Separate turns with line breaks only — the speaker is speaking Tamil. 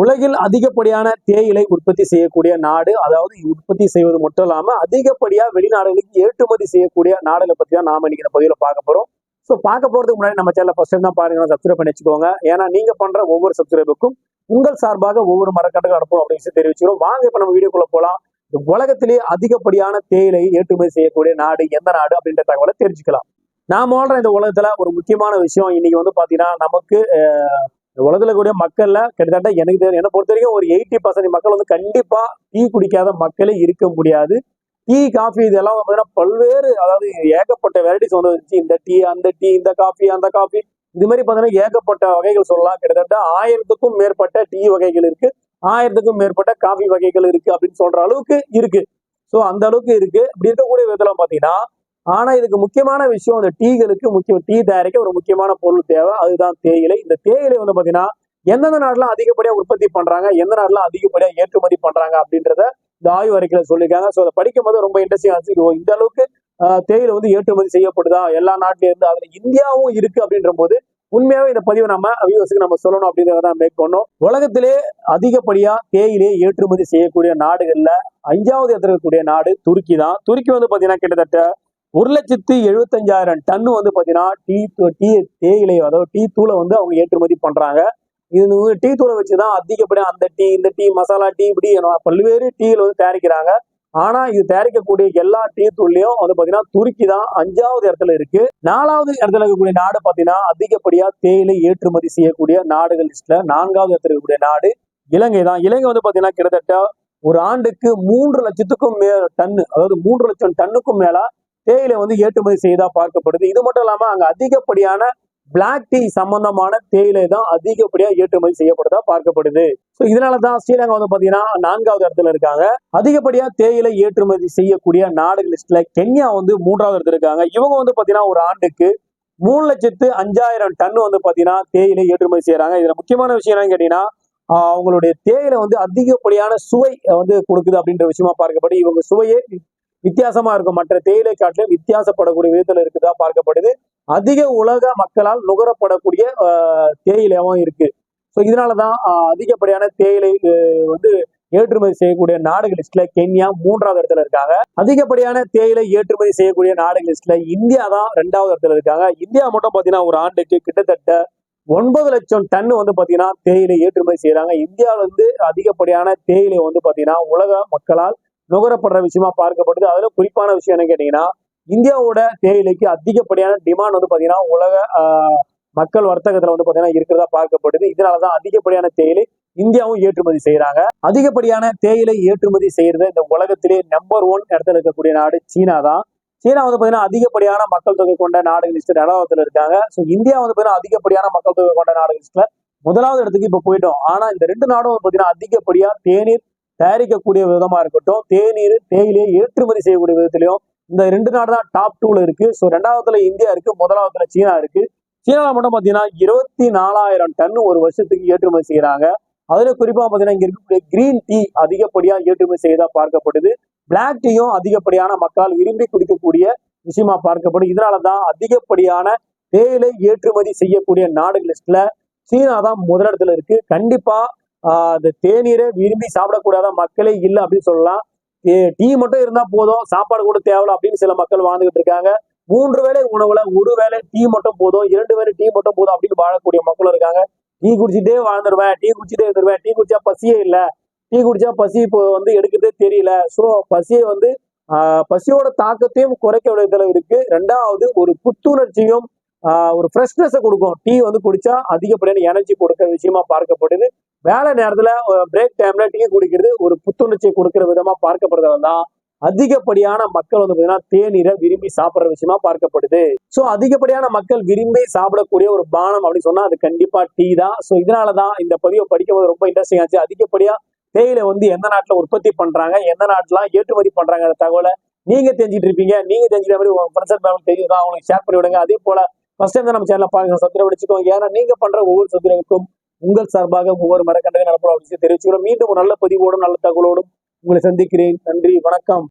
உலகில் அதிகப்படியான தேயிலை உற்பத்தி செய்யக்கூடிய நாடு அதாவது உற்பத்தி செய்வது மட்டும் இல்லாம அதிகப்படியா வெளிநாடுகளுக்கு ஏற்றுமதி செய்யக்கூடிய நாடுகளை பத்தி தான் நாம இன்னைக்கு இந்த பகுதியில் பார்க்க போறோம். ஸோ பார்க்க போறதுக்கு முன்னாடி நம்ம சேனல் ஃபர்ஸ்ட் தான் பாருங்க சப்ஸ்கிரைப் பண்ணி வச்சுக்கோங்க. ஏன்னா நீங்க பண்ற ஒவ்வொரு சப்ஸ்கிரைபுக்கும் உங்கள் சார்பாக ஒவ்வொரு மரக்கட்டுகள் அனுப்பணும் அப்படின்னு சொல்லி தெரிவிச்சிடும் வாங்க இப்ப நம்ம வீடியோக்குள்ள போலாம். உலகத்திலேயே அதிகப்படியான தேயிலை ஏற்றுமதி செய்யக்கூடிய நாடு எந்த நாடு அப்படின்ற தகவலை தெரிஞ்சுக்கலாம். நான் வாழ்ற இந்த உலகத்துல ஒரு முக்கியமான விஷயம் இன்னைக்கு வந்து பாத்தீங்கன்னா நமக்கு உலகத்துல கூடிய மக்கள்ல கிட்டத்தட்ட எனக்கு தெரியும் என்னை பொறுத்த வரைக்கும் ஒரு எயிட்டி பர்சன்ட் மக்கள் வந்து கண்டிப்பா டீ குடிக்காத மக்களே இருக்க முடியாது. டீ காஃபி இதெல்லாம் பார்த்தீங்கன்னா பாத்தீங்கன்னா பல்வேறு அதாவது ஏகப்பட்ட வெரைட்டிஸ் வந்து வந்துச்சு. இந்த டீ அந்த டீ இந்த காஃபி அந்த காஃபி. இது மாதிரி பாத்தீங்கன்னா ஏகப்பட்ட வகைகள் சொல்லலாம். கிட்டத்தட்ட ஆயிரத்துக்கும் மேற்பட்ட டீ வகைகள் இருக்கு. ஆயிரத்துக்கும் மேற்பட்ட காஃபி வகைகள் இருக்கு அப்படின்னு சொல்ற அளவுக்கு இருக்கு. ஸோ அந்த அளவுக்கு இருக்கு. இப்படி இருக்கக்கூடிய விதத்துல பாத்தீங்கன்னா ஆனா இதுக்கு முக்கியமான விஷயம் அந்த டீகளுக்கு முக்கியம் டீ தயாரிக்க ஒரு முக்கியமான பொருள் தேவை. அதுதான் தேயிலை. இந்த தேயிலை வந்து பாத்தீங்கன்னா எந்தெந்த நாடுலாம் அதிகப்படியா உற்பத்தி பண்றாங்க எந்த நாடுலாம் அதிகப்படியா ஏற்றுமதி பண்றாங்க அப்படின்றத இந்த ஆய்வு அறிக்கையில சொல்லியிருக்காங்க. ஸோ அதை படிக்கும் போது ரொம்ப இன்ட்ரெஸ்டிங் ஆச்சு இந்த அளவுக்கு தேயிலை வந்து ஏற்றுமதி செய்யப்படுதா? எல்லா நாட்டில இருந்து அதுல இந்தியாவும் இருக்கு அப்படின்ற போது உண்மையாவே இந்த பதிவை நம்ம வியூவர்ஸுக்கு நம்ம சொல்லணும் அப்படின்றத மேக் பண்ணோம். உலகத்திலே அதிகப்படியா தேயிலை ஏற்றுமதி செய்யக்கூடிய நாடுகள்ல அஞ்சாவது இடத்துல இருக்கக்கூடிய நாடு துருக்கி தான். துருக்கி வந்து பாத்தீங்கன்னா கிட்டத்தட்ட ஒரு லட்சத்தி எழுபத்தஞ்சாயிரம் டன் வந்து பார்த்தீங்கன்னா டீ தூ- டீ தேயிலை அதாவது டீ தூளை வந்து அவங்க ஏற்றுமதி பண்ணுறாங்க இது வந்து டீ தூளை வச்சுதான் அதிகப்படியாக அந்த டீ இந்த டீ மசாலா டீ இப்படி பல்வேறு டீயில் வந்து தயாரிக்கிறாங்க. ஆனால் இது தயாரிக்கக்கூடிய எல்லா டீ தூள்லையும் வந்து பார்த்தீங்கன்னா துருக்கி தான் அஞ்சாவது இடத்துல இருக்கு. நாலாவது இடத்துல இருக்கக்கூடிய நாடு பார்த்தீங்கன்னா அதிகப்படியாக தேயிலை ஏற்றுமதி செய்யக்கூடிய நாடுகள் லிஸ்ட்ல நான்காவது இடத்துல இருக்கக்கூடிய நாடு இலங்கை தான். இலங்கை வந்து பார்த்தீங்கன்னா கிட்டத்தட்ட ஒரு ஆண்டுக்கு மூன்று லட்சத்துக்கும் மே டன்னு அதாவது மூன்று லட்சம் டன்னுக்கும் மேல தேயிலை வந்து ஏற்றுமதி செய்தா பார்க்கப்படுது. இது மட்டும் இல்லாம அங்க அதிகப்படியான பிளாக் டீ சம்பந்தமான தேயிலை தான் அதிகப்படியா ஏற்றுமதி செய்யப்படுதா பார்க்கப்படுது. ஸோ இதனாலதான் ஸ்ரீலங்கா வந்து பாத்தீங்கன்னா நான்காவது இடத்துல இருக்காங்க. அதிகப்படியா தேயிலை ஏற்றுமதி செய்யக்கூடிய நாடுகள் லிஸ்ட்ல கென்யா வந்து மூன்றாவது இடத்துல இருக்காங்க. இவங்க வந்து பாத்தீங்கன்னா ஒரு ஆண்டுக்கு மூணு லட்சத்து அஞ்சாயிரம் டன் வந்து பாத்தீங்கன்னா தேயிலை ஏற்றுமதி செய்யறாங்க. இதுல முக்கியமான விஷயம் என்னன்னு கேட்டீங்கன்னா அவங்களுடைய தேயிலை வந்து அதிகப்படியான சுவை வந்து கொடுக்குது அப்படின்ற விஷயமா பார்க்கப்படுது. இவங்க சுவையே வித்தியாசமா இருக்கும். மற்ற தேயிலை காட்டிலும் வித்தியாசப்படக்கூடிய விதத்துல இருக்குதா பார்க்கப்படுது. அதிக உலக மக்களால் நுகரப்படக்கூடிய தேயிலையாகவும் தேயிலையாவும் இருக்கு. ஸோ இதனாலதான் அதிகப்படியான தேயிலை வந்து ஏற்றுமதி செய்யக்கூடிய நாடுகள் லிஸ்ட்ல கென்யா மூன்றாவது இடத்துல இருக்காங்க. அதிகப்படியான தேயிலை ஏற்றுமதி செய்யக்கூடிய நாடுகள் லிஸ்ட்ல இந்தியா தான் ரெண்டாவது இடத்துல இருக்காங்க. இந்தியா மட்டும் பாத்தீங்கன்னா ஒரு ஆண்டுக்கு கிட்டத்தட்ட ஒன்பது லட்சம் டன் வந்து பாத்தீங்கன்னா தேயிலை ஏற்றுமதி செய்யறாங்க. இந்தியாவில வந்து அதிகப்படியான தேயிலை வந்து பாத்தீங்கன்னா உலக மக்களால் நுகரப்படுற விஷயமா பார்க்கப்படுது. அதுல குறிப்பான விஷயம் என்ன கேட்டீங்கன்னா இந்தியாவோட தேயிலைக்கு அதிகப்படியான டிமாண்ட் வந்து பாத்தீங்கன்னா உலக மக்கள் வர்த்தகத்துல வந்து பாத்தீங்கன்னா இருக்கிறதா பார்க்கப்படுது. இதனாலதான் அதிகப்படியான தேயிலை இந்தியாவும் ஏற்றுமதி செய்யறாங்க அதிகப்படியான தேயிலை ஏற்றுமதி செய்யறது இந்த உலகத்திலே நம்பர் ஒன் இடத்துல இருக்கக்கூடிய நாடு சீனா தான் சீனா வந்து பாத்தீங்கன்னா அதிகப்படியான மக்கள் தொகை கொண்ட நாடுகள் லிஸ்ட் ரெண்டாவதுல இருக்காங்க. ஸோ இந்தியா வந்து பாத்தீங்கன்னா அதிகப்படியான மக்கள் தொகை கொண்ட நாடுகள் லிஸ்ட்ல முதலாவது இடத்துக்கு இப்ப போயிட்டோம். ஆனா இந்த ரெண்டு நாடும் வந்து பாத்தீங்கன்னா அதிகப்படியா தேநீர் தயாரிக்கக்கூடிய விதமா இருக்கட்டும் தேநீர் தேயிலையை ஏற்றுமதி செய்யக்கூடிய விதத்திலையும் இந்த ரெண்டு நாடு தான் டாப் டூல இருக்கு. ஸோ ரெண்டாவதுல இந்தியா இருக்கு முதலாவதுல சீனா இருக்கு. சீனாவில் மட்டும் பார்த்தீங்கன்னா இருபத்தி நாலாயிரம் டன் ஒரு வருஷத்துக்கு ஏற்றுமதி செய்கிறாங்க அதுல குறிப்பா பார்த்தீங்கன்னா இங்க இருக்கக்கூடிய கிரீன் டீ அதிகப்படியாக ஏற்றுமதி செய்யதா பார்க்கப்படுது. பிளாக் டீயும் அதிகப்படியான மக்கள் விரும்பி குடிக்கக்கூடிய விஷயமா பார்க்கப்படும் இதனாலதான் அதிகப்படியான தேயிலை ஏற்றுமதி செய்யக்கூடிய நாடுகள் லிஸ்ட்ல சீனா தான் முதலிடத்துல இருக்கு. கண்டிப்பா இந்த தேநீரை விரும்பி சாப்பிடக்கூடாத? மக்களே இல்லை அப்படின்னு சொல்லலாம். டீ- டீ மட்டும் இருந்தா போதும். சாப்பாடு கூட தேவையில்ல அப்படின்னு சில மக்கள் வாழ்ந்துகிட்டு இருக்காங்க. மூன்று வேளை உணவுல ஒரு வேளை டீ மட்டும் போதும். இரண்டு வேளை டீ மட்டும் போதும் அப்படின்னு வாழக்கூடிய மக்களும் இருக்காங்க. டீ குடிச்சிட்டே வாழ்ந்துருவேன். டீ குடிச்சிட்டே இருந்துருவேன். டீ குடிச்சா பசியே இல்லை. டீ குடிச்சா பசி இப்போ வந்து எடுக்கிறதே தெரியல. ஸோ பசியை வந்து பசியோட தாக்கத்தையும் குறைக்க விதத்துல இருக்கு. ரெண்டாவது ஒரு புத்துணர்ச்சியும் ஆஹ் ஒரு ஃப்ரெஷ்னஸை கொடுக்கும். டீ வந்து குடிச்சா அதிகப்படியான எனர்ஜி கொடுக்கிற விஷயமா பார்க்கப்படுது. வேலை நேரத்துல பிரேக் டைம்ல டீ குடிக்கிறது ஒரு புத்துணர்ச்சியை கொடுக்கிற விதமா பார்க்கப்படுறதால தான். அதிகப்படியான மக்கள் வந்து பாத்தீங்கன்னா தேநீரை விரும்பி சாப்பிடுற விஷயமா பார்க்கப்படுது. சோ அதிகப்படியான மக்கள் விரும்பி சாப்பிடக்கூடிய ஒரு பானம் அப்படின்னு சொன்னா அது கண்டிப்பா டீ தான். சோ இதனாலதான் இந்த பதிவை படிக்கும்போது ரொம்ப இன்ட்ரெஸ்டிங் ஆச்சு. அதிகப்படியா தேயிலை வந்து எந்த நாட்டுல உற்பத்தி பண்றாங்க எந்த நாட்டுலாம் ஏற்றுமதி பண்றாங்க அந்த தகவலை நீங்க தெரிஞ்சுட்டு இருப்பீங்க. நீங்க தெரிஞ்சுக்கிற மாதிரி உங்க ஃப்ரெண்ட்ஸ் அண்ட் தெரியும் அவங்களுக்கு ஷேர் பண்ணி விடுங்க அதே போல ஃபர்ஸ்ட் டைம் தான் நம்ம சேனல் பாருங்க. சப்ஸ்கிரைப் பிடிச்சிக்கோங்க ஏன்னா நீங்க பண்ற ஒவ்வொரு சப்ஸ்கிரைபுக்கும் உங்கள் சார்பாக ஒவ்வொரு மரக்கண்டகை நடப்படும் அப்படின்னு தெரிவிச்சுக்கிறோம் மீண்டும் ஒரு நல்ல பதிவோடும் நல்ல தகவலோடும் உங்களை சந்திக்கிறேன். நன்றி வணக்கம்.